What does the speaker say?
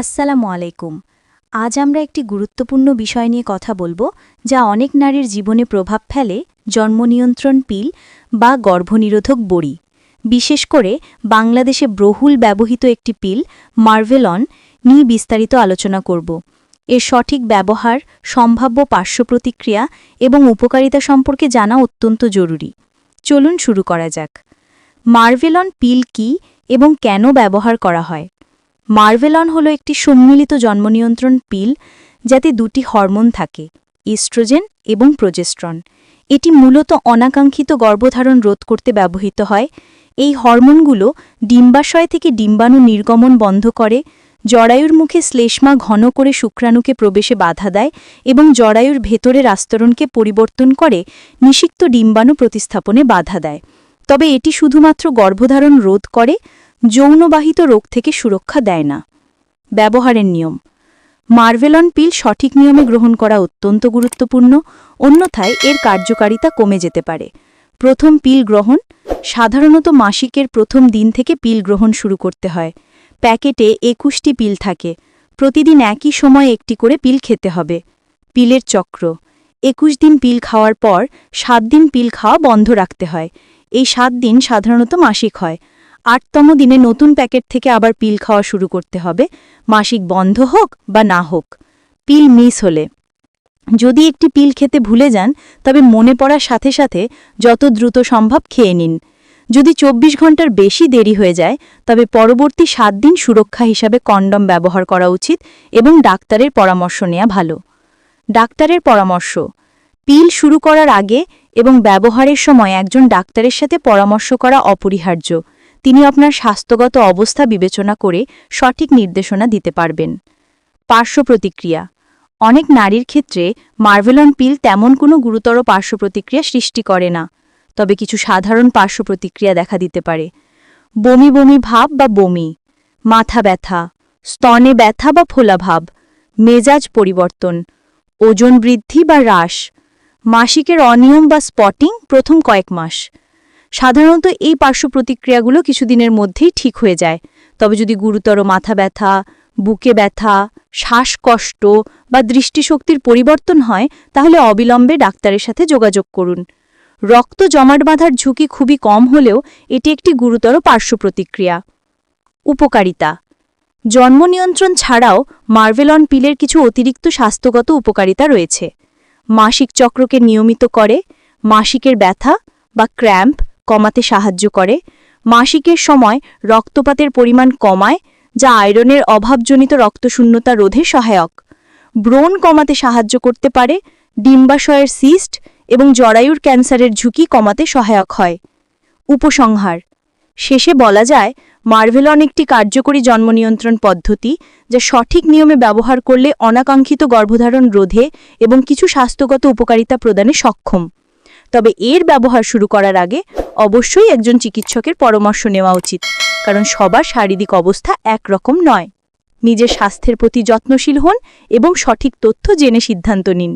আসসালামু আলাইকুম। আজ আমরা একটি গুরুত্বপূর্ণ বিষয় নিয়ে কথা বলব, যা অনেক নারীর জীবনে প্রভাব ফেলে জন্মনিয়ন্ত্রণ পিল বা গর্ভনিরোধক বড়ি। বিশেষ করে বাংলাদেশে বহুল ব্যবহৃত একটি পিল মার্ভেলন নিয়ে বিস্তারিত আলোচনা করব। এর সঠিক ব্যবহার, সম্ভাব্য পার্শ্ব প্রতিক্রিয়া এবং উপকারিতা সম্পর্কে জানা অত্যন্ত জরুরি। চলুন শুরু করা যাক। মার্ভেলন পিল কি এবং কেন ব্যবহার করা হয়? মার্ভেলন হল একটি সম্মিলিত জন্মনিয়ন্ত্রণ পিল যাতে দুটি হরমোন থাকে, ইস্ট্রোজেন এবং প্রোজেস্ট্রন। এটি মূলত অনাকাঙ্ক্ষিত গর্ভধারণ রোধ করতে ব্যবহৃত হয়। এই হরমোনগুলো ডিম্বাশয় থেকে ডিম্বাণু নির্গমন বন্ধ করে, জরায়ুর মুখে শ্লেষ্মা ঘন করে শুক্রাণুকে প্রবেশে বাধা দেয় এবং জরায়ুর ভেতরের আস্তরণকে পরিবর্তন করে নিষিক্ত ডিম্বাণু প্রতিস্থাপনে বাধা দেয়। তবে এটি শুধুমাত্র গর্ভধারণ রোধ করে যৌনবাহিত রোগ থেকে সুরক্ষা দেয় না। ব্যবহারের নিয়ম। মার্ভেলন পিল সঠিক নিয়মে গ্রহণ করা অত্যন্ত গুরুত্বপূর্ণ, অন্যথায় এর কার্যকারিতা কমে যেতে পারে। প্রথম পিল গ্রহণ, সাধারণত মাসিকের প্রথম দিন থেকে পিল গ্রহণ শুরু করতে হয়। প্যাকেটে একুশটি পিল থাকে। প্রতিদিন একই সময় একটি করে পিল খেতে হবে। পিলের চক্র। একুশ দিন পিল খাওয়ার পর সাত দিন পিল খাওয়া বন্ধ রাখতে হয়। এই সাত দিন সাধারণত মাসিক হয়। আটতম দিনে নতুন প্যাকেট থেকে আবার পিল খাওয়া শুরু করতে হবে। মাসিক বন্ধ হোক বা না হোক, পিল মিস হলে। যদি একটি পিল খেতে ভুলে যান, তবে মনে পড়ার সাথে সাথে যত দ্রুত সম্ভব খেয়ে নিন। যদি ২৪ ঘণ্টার বেশি দেরি হয়ে যায়, তবে পরবর্তী সাত দিন সুরক্ষা হিসাবে কন্ডম ব্যবহার করা উচিত এবং ডাক্তারের পরামর্শ নেওয়া ভালো। ডাক্তারের পরামর্শ, পিল শুরু করার আগে এবং ব্যবহারের সময় একজন ডাক্তারের সাথে পরামর্শ করা অপরিহার্য। তিনি আপনার স্বাস্থ্যগত অবস্থা বিবেচনা করে সঠিক নির্দেশনা দিতে পারবেন। পার্শ্ব প্রতিক্রিয়া। অনেক নারীর ক্ষেত্রে মার্ভেলন পিল তেমন কোনো গুরুতর পার্শ্ব প্রতিক্রিয়া সৃষ্টি করে না, তবে কিছু সাধারণ পার্শ্ব প্রতিক্রিয়া দেখা দিতে পারে। বমি বমি ভাব বা বমি, মাথা ব্যথা, স্তনে ব্যথা বা ফোলাভাব মেজাজ পরিবর্তন, ওজন বৃদ্ধি বা হ্রাস, মাসিকের অনিয়ম বা স্পটিং প্রথম কয়েক মাস। সাধারণত এই পার্শ্ব প্রতিক্রিয়াগুলো কিছুদিনের মধ্যেই ঠিক হয়ে যায়। তবে যদি গুরুতর মাথা ব্যথা, বুকে ব্যথা, শ্বাসকষ্ট বা দৃষ্টিশক্তির পরিবর্তন হয়, তাহলে অবিলম্বে ডাক্তারের সাথে যোগাযোগ করুন। রক্ত জমাট বাঁধার ঝুঁকি খুবই কম হলেও এটি একটি গুরুতর পার্শ্ব প্রতিক্রিয়া। উপকারিতা। জন্ম নিয়ন্ত্রণ ছাড়াও মার্ভেলন পিলের কিছু অতিরিক্ত স্বাস্থ্যগত উপকারিতা রয়েছে। মাসিক চক্রকে নিয়মিত করে, মাসিকের ব্যথা বা ক্র্যাম্প কমাতে সাহায্য করে। মাসিকের সময় রক্তপাতের পরিমাণ কমায়, যা আয়রনের অভাবজনিত রক্তশূন্যতা রোধে সহায়ক। ব্রণ কমাতে সাহায্য করতে পারে, ডিম্বাশয়ের সিস্ট এবং জরায়ুর ক্যান্সারের ঝুঁকি কমাতে সহায়ক হয়। উপসংহার। শেষে বলা যায় মার্ভেলন একটি কার্যকরী জন্মনিয়ন্ত্রণ পদ্ধতি, যা সঠিক নিয়মে ব্যবহার করলে অনাকাঙ্ক্ষিত গর্ভধারণ রোধে এবং কিছু স্বাস্থ্যগত উপকারিতা প্রদানে সক্ষম। তবে এর ব্যবহার শুরু করার আগে অবশ্যই একজন চিকিৎসকের পরামর্শ নেওয়া উচিত, কারণ সবার শারীরিক অবস্থা একরকম নয়। নিজের স্বাস্থ্যের প্রতি যত্নশীল হন এবং সঠিক তথ্য জেনে সিদ্ধান্ত নিন।